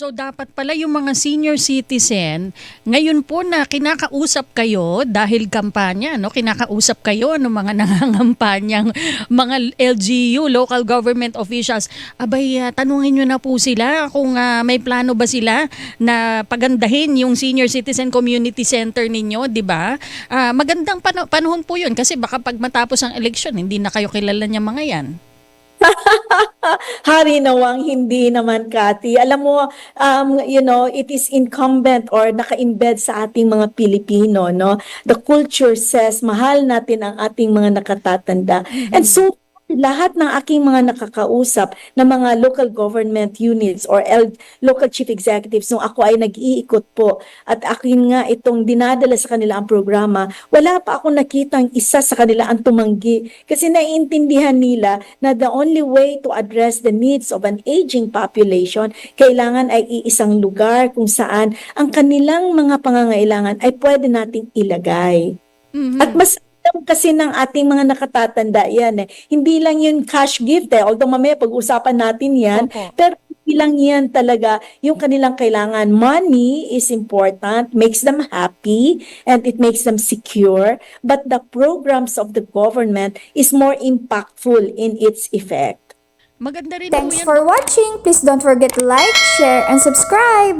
So dapat pala yung mga senior citizen, ngayon po na kinakausap kayo dahil kampanya, no? Kinakausap kayo ng mga nangangampanyang mga LGU, local government officials. Abay, ah, tanungin nyo na po sila kung ah, may plano ba sila na pagandahin yung senior citizen community center ninyo, di ba? Ah, magandang pano- panahon po yun kasi baka pag matapos ang eleksyon, hindi na kayo kilala niya mga yan. Hari nawang hindi naman, Kati. Alam mo, um, you know, it is incumbent or naka-embed sa ating mga Pilipino, no? The culture says, mahal natin ang ating mga nakatatanda. And so, lahat ng aking mga nakakausap na mga local government units or L- local chief executives nung ako ay nag-iikot po at akin nga itong dinadala sa kanila ang programa, wala pa ako nakitang isa sa kanila ang tumanggi kasi naiintindihan nila na the only way to address the needs of an aging population, kailangan ay iisang lugar kung saan ang kanilang mga pangangailangan ay pwede nating ilagay. Mhm. At mas alam kasi ng ating mga nakatatanda yan eh. Hindi lang yun cash gift eh. Although mamaya pag-usapan natin yan. Opo. Pero hindi lang yan talaga yung kanilang kailangan. Money is important, makes them happy, and it makes them secure. But the programs of the government is more impactful in its effect. Maganda rin Thanks for watching! Please don't forget to like, share, and subscribe!